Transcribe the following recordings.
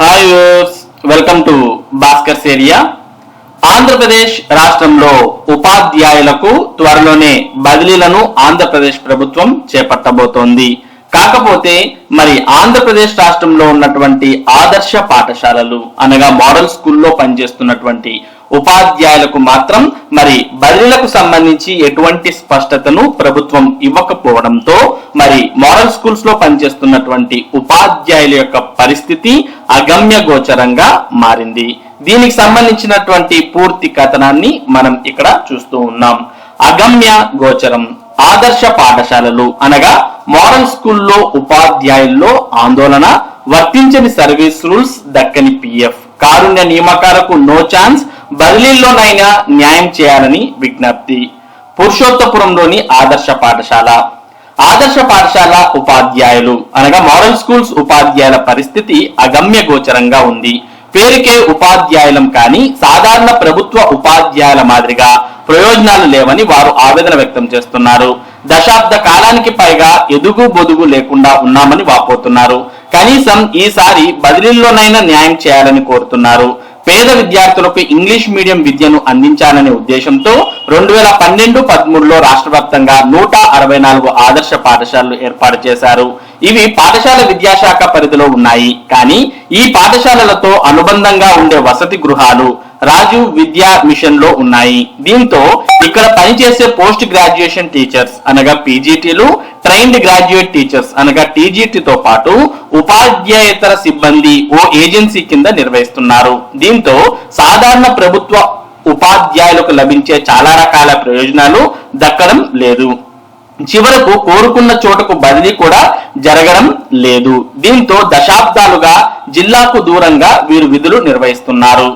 Hi welcome to Bhaskar's area Andhra Pradesh రాష్ట్రంలో ఉపాధ్యాయులకు త్వరలోనే బదిలీలను ఆంధ్రప్రదేశ్ ప్రభుత్వం చేపట్టబోతోంది. కాకపోతే మరి ఆంధ్రప్రదేశ్ రాష్ట్రంలో ఉన్నటువంటి ఆదర్శ పాఠశాలలు అనగా మోడల్ స్కూల్లో పనిచేస్తున్నటువంటి ఉపాధ్యాయులకు మాత్రం మరి బదిలీలకు సంబంధించి ఎటువంటి స్పష్టతను ప్రభుత్వం ఇవ్వకపోవడంతో మరి మోడల్ స్కూల్స్లో పనిచేస్తున్నటువంటి ఉపాధ్యాయుల యొక్క పరిస్థితి అగమ్య గోచరంగా మారింది. దీనికి సంబంధించినటువంటి పూర్తి కథనాన్ని మనం ఇక్కడ చూస్తూ ఉన్నాం. అగమ్య గోచరం. ఆదర్శ పాఠశాలలు అనగా మోడల్ స్కూల్లో ఉపాధ్యాయుల్లో ఆందోళన వర్తించని సర్వీస్ రూల్స్ దక్కని పిఎఫ్. కారుణ్య నియామకాలకు నో ఛాన్స్ బదిలీల్లోనైనా న్యాయం చేయాలని విజ్ఞప్తి. పురుషోత్తపురంలోని ఆదర్శ పాఠశాల. ఆదర్శ పాఠశాల ఉపాధ్యాయులు. అనగా మోడల్ స్కూల్స్ ఉపాధ్యాయుల పరిస్థితి అగమ్య గోచరంగా ఉంది. పేరుకే ఉపాధ్యాయులం కానీ సాధారణ ప్రభుత్వ ఉపాధ్యాయుల మాదిరిగా ప్రయోజనాలు లేవని వారు ఆవేదన వ్యక్తం చేస్తున్నారు. దశాబ్ద కాలానికి పైగా ఎదుగు బొదుగు లేకుండా ఉన్నామని వాపోతున్నారు. కనీసం ఈసారి బదిలీల్లోనైనా న్యాయం చేయాలని కోరుతున్నారు. పేద విద్యార్థులకు ఇంగ్లీష్ మీడియం విద్యను అందించాలనే ఉద్దేశంతో రెండు వేల పన్నెండు పదమూడులో రాష్ట్ర వ్యాప్తంగా నూట అరవై నాలుగు ఆదర్శ పాఠశాలలు ఏర్పాటు చేశారు. ఇవి పాఠశాల విద్యాశాఖ పరిధిలో ఉన్నాయి. కానీ ఈ పాఠశాలలతో అనుబంధంగా ఉండే వసతి గృహాలు రాజీవ్ విద్యా మిషన్లో ఉన్నాయి. దీంతో ఇక్కడ పనిచేసే పోస్ట్ గ్రాడ్యుయేషన్ టీచర్స్ అనగా పీజీటీలు ట్రైన్డ్ గ్రాడ్యుయేట్ టీచర్స్ అనగా టీజీటీతో పాటు ఉపాధ్యాయేతర సిబ్బంది ఓ ఏజెన్సీ కింద నిర్వహిస్తున్నారు. దీంతో సాధారణ ప్రభుత్వ ఉపాధ్యాయులకు లభించే చాలా రకాల ప్రయోజనాలు దక్కడం లేదు. చివరకు కోరుకున్న చోటకు బదిలీ కూడా జరగడం లేదు. దీంతో దశాబ్దాలుగా జిల్లాకు దూరంగా వీరు విధులు నిర్వహిస్తున్నారు.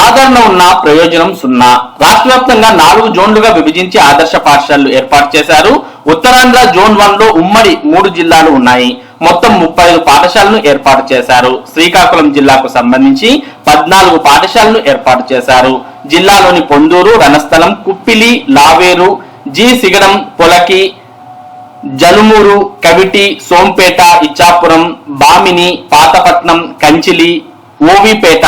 ఆదరణ ఉన్న ప్రయోజనం సున్నా. రాష్ట్ర వ్యాప్తంగా నాలుగు జోన్లుగా విభజించి ఆదర్శ పాఠశాలలు ఏర్పాటు చేశారు. ఉత్తరాంధ్ర జోన్ వన్లో ఉమ్మడి మూడు జిల్లాలు ఉన్నాయి. మొత్తం ముప్పై ఐదు పాఠశాలను ఏర్పాటు చేశారు. శ్రీకాకుళం జిల్లాకు సంబంధించి పద్నాలుగు పాఠశాలను ఏర్పాటు చేశారు. జిల్లాలోని పొందూరు రణస్థలం కుప్పిలి లావేరు జి సిగడం పొలకి జలుమూరు కవిటి సోంపేట ఇచ్చాపురం బామిని పాతపట్నం కంచిలి ఓవిపేట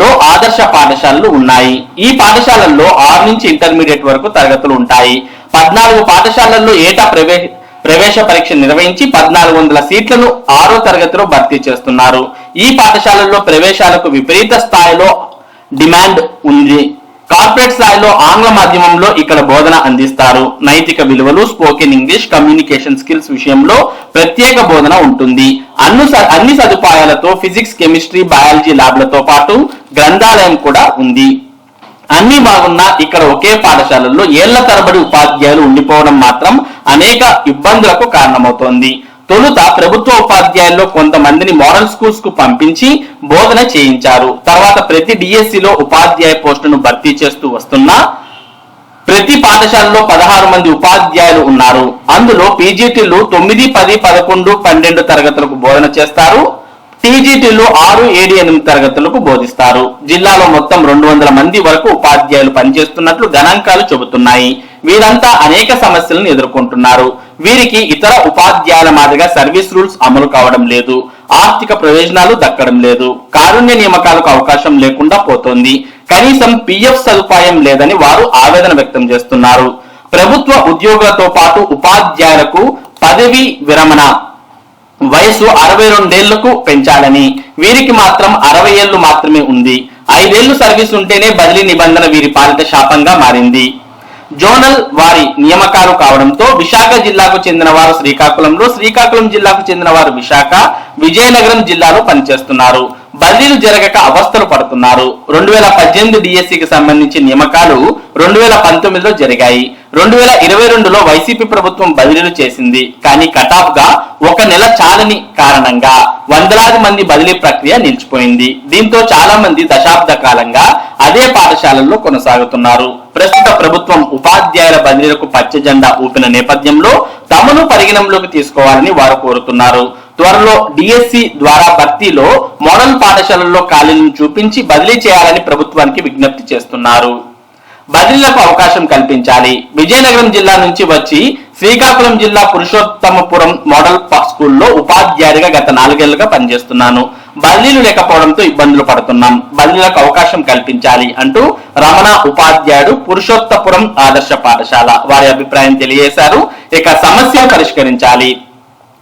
లో ఆదర్శ పాఠశాలలు ఉన్నాయి. ఈ పాఠశాలల్లో ఆరు నుంచి ఇంటర్మీడియట్ వరకు తరగతులు ఉంటాయి. పద్నాలుగు పాఠశాలల్లో ఏటా ప్రవేశ ప్రవేశ పరీక్ష నిర్వహించి పద్నాలుగు వందల సీట్లను ఆరో తరగతిలో భర్తీ చేస్తున్నారు. ఈ పాఠశాలల్లో ప్రవేశాలకు విపరీత స్థాయిలో డిమాండ్ ఉంది. కార్పొరేట్ స్థాయిలో ఆంగ్ల మాధ్యమంలో ఇక్కడ బోధన అందిస్తారు. నైతిక విలువలు స్పోకెన్ ఇంగ్లీష్ కమ్యూనికేషన్ స్కిల్స్ విషయంలో ప్రత్యేక బోధన ఉంటుంది. అన్ని అన్ని సదుపాయాలతో ఫిజిక్స్ కెమిస్ట్రీ బయాలజీ ల్యాబ్లతో పాటు గ్రంథాలయం కూడా ఉంది. అన్ని బాగున్నా ఇక్కడ ఒకే పాఠశాలల్లో ఏళ్ళ తరబడి ఉపాధ్యాయులు ఉండిపోవడం మాత్రం అనేక ఇబ్బందులకు కారణమవుతోంది. తొలుత ప్రభుత్వ ఉపాధ్యాయుల్లో కొంతమందిని మోడల్ స్కూల్స్కు పంపించి బోధన చేయించారు. తర్వాత ప్రతి డిఎస్సిలో ఉపాధ్యాయ పోస్టును భర్తీ చేస్తూ వస్తున్నా ప్రతి పాఠశాలలో పదహారు మంది ఉపాధ్యాయులు ఉన్నారు. అందులో పీజీటీలు తొమ్మిది పది పదకొండు పన్నెండు తరగతులకు బోధన చేస్తారు. టీజీటీలు ఆరు ఏడు ఎనిమిది తరగతులకు బోధిస్తారు. జిల్లాలో మొత్తం రెండు వందల మంది వరకు ఉపాధ్యాయులు పనిచేస్తున్నట్లు గణాంకాలు చెబుతున్నాయి. వీరంతా అనేక సమస్యలను ఎదుర్కొంటున్నారు. వీరికి ఇతర ఉపాధ్యాయుల మాదిరిగా సర్వీస్ రూల్స్ అమలు కావడం లేదు. ఆర్థిక ప్రయోజనాలు దక్కడం లేదు. కారుణ్య నియామకాలకు అవకాశం లేకుండా పోతోంది. కనీసం పిఎఫ్ సదుపాయం లేదని వారు ఆవేదన వ్యక్తం చేస్తున్నారు. ప్రభుత్వ ఉద్యోగులతో పాటు ఉపాధ్యాయులకు పదవి విరమణ వయసు అరవై రెండేళ్ళకు పెంచాలని. వీరికి మాత్రం అరవై ఏళ్ళు మాత్రమే ఉంది. ఐదేళ్ళు సర్వీస్ ఉంటేనే బదిలీ నిబంధన వీరి పాలిత శాపంగా మారింది. జోనల్ వారి నియామకాలు కావడంతో విశాఖ జిల్లాకు చెందిన వారు శ్రీకాకుళంలో శ్రీకాకుళం జిల్లాకు చెందిన వారు విశాఖ విజయనగరం జిల్లాలో పనిచేస్తున్నారు. బదిలీలు జరగక అవస్థలు పడుతున్నారు. రెండు వేల పద్దెనిమిది డిఎస్సికి సంబంధించి నియామకాలు రెండు వేల పంతొమ్మిదిలో జరిగాయి. రెండు వేల ఇరవై రెండులో వైసీపీ ప్రభుత్వం బదిలీలు చేసింది. కానీ కటాఫ్గా ఒక నెల చాలని కారణంగా వందలాది మంది బదిలీ ప్రక్రియ నిలిచిపోయింది. దీంతో చాలా మంది దశాబ్ద కాలంగా అదే పాఠశాలల్లో కొనసాగుతున్నారు. ప్రస్తుత ప్రభుత్వం ఉపాధ్యాయుల బదిలీలకు పచ్చ జెండా ఊపిన నేపథ్యంలో తమను పరిగణంలోకి తీసుకోవాలని వారు కోరుతున్నారు. త్వరలో డిఎస్సి ద్వారా భర్తీలో మోడల్ పాఠశాలల్లో ఖాళీలను చూపించి బదిలీ చేయాలని ప్రభుత్వానికి విజ్ఞప్తి చేస్తున్నారు. బదిలీలకు అవకాశం కల్పించాలి. విజయనగరం జిల్లా నుంచి వచ్చి శ్రీకాకుళం జిల్లా పురుషోత్తమపురం మోడల్ స్కూల్లో ఉపాధ్యాయుడిగా గత నాలుగేళ్ళుగా పనిచేస్తున్నాను. బదిలీలు లేకపోవడంతో ఇబ్బందులు పడుతున్నాం. బదిలీలకు అవకాశం కల్పించాలి అంటూ రమణ ఉపాధ్యాయుడు పురుషోత్తపురం ఆదర్శ పాఠశాల వారి అభిప్రాయం తెలియజేశారు. ఇక సమస్యను పరిష్కరించాలి.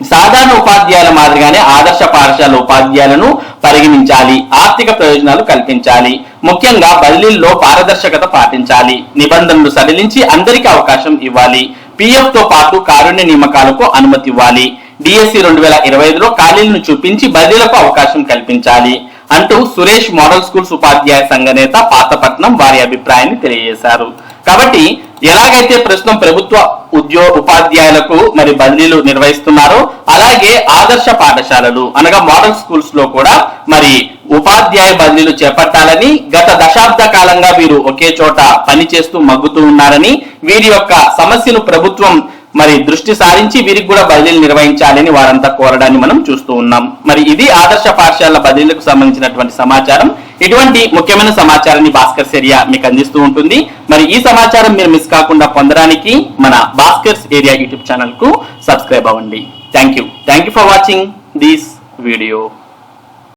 సాధారణ ఉపాధ్యాయుల మాదిరిగానే ఆదర్శ పాఠశాల ఉపాధ్యాయులను పరిగణించాలి ఆర్థిక ప్రయోజనాలు కల్పించాలి ముఖ్యంగా బదిలీల్లో పారదర్శకత పాటించాలి నిబంధనలు సడలించి అందరికీ అవకాశం ఇవ్వాలి పిఎఫ్తో పాటు కారుణ్య నియామకాలకు అనుమతి ఇవ్వాలి. డిఎస్సి రెండు వేల ఇరవై ఐదులో ఖాళీలను చూపించి బదిలీలకు అవకాశం కల్పించాలి అంటూ సురేష్ మోడల్ స్కూల్స్ ఉపాధ్యాయ సంఘ నేత పాతపట్నం వారి అభిప్రాయాన్ని తెలియజేశారు. కాబట్టి ఎలాగైతే ప్రస్తుతం ప్రభుత్వ ఉద్యో ఉపాధ్యాయులకు మరి బదిలీలు నిర్వహిస్తున్నారు. అలాగే ఆదర్శ పాఠశాలలు అనగా మోడల్ స్కూల్స్లో కూడా మరి ఉపాధ్యాయ బదిలీలు చేపట్టాలని గత దశాబ్ద కాలంగా వీరు ఒకే చోట పని చేస్తూ మగ్గుతూ ఉన్నారని వీరి యొక్క సమస్యను ప్రభుత్వం మరి దృష్టి సారించి వీరికి కూడా బదిలీలు నిర్వహించాలని వారంతా కోరడాన్ని మనం చూస్తూ ఉన్నాం. మరి ఇది ఆదర్శ పాఠశాల బదిలీలకు సంబంధించినటువంటి సమాచారం. ఇటువంటి ముఖ్యమైన సమాచారాన్ని భాస్కర్ ఏరియా మీకు అందిస్తూ ఉంటుంది. మరి ఈ సమాచారం మీరు మిస్ కాకుండా పొందడానికి మన భాస్కర్స్ ఏరియా యూట్యూబ్ ఛానల్కు సబ్స్క్రైబ్ అవ్వండి. Thank you thank you for watching this video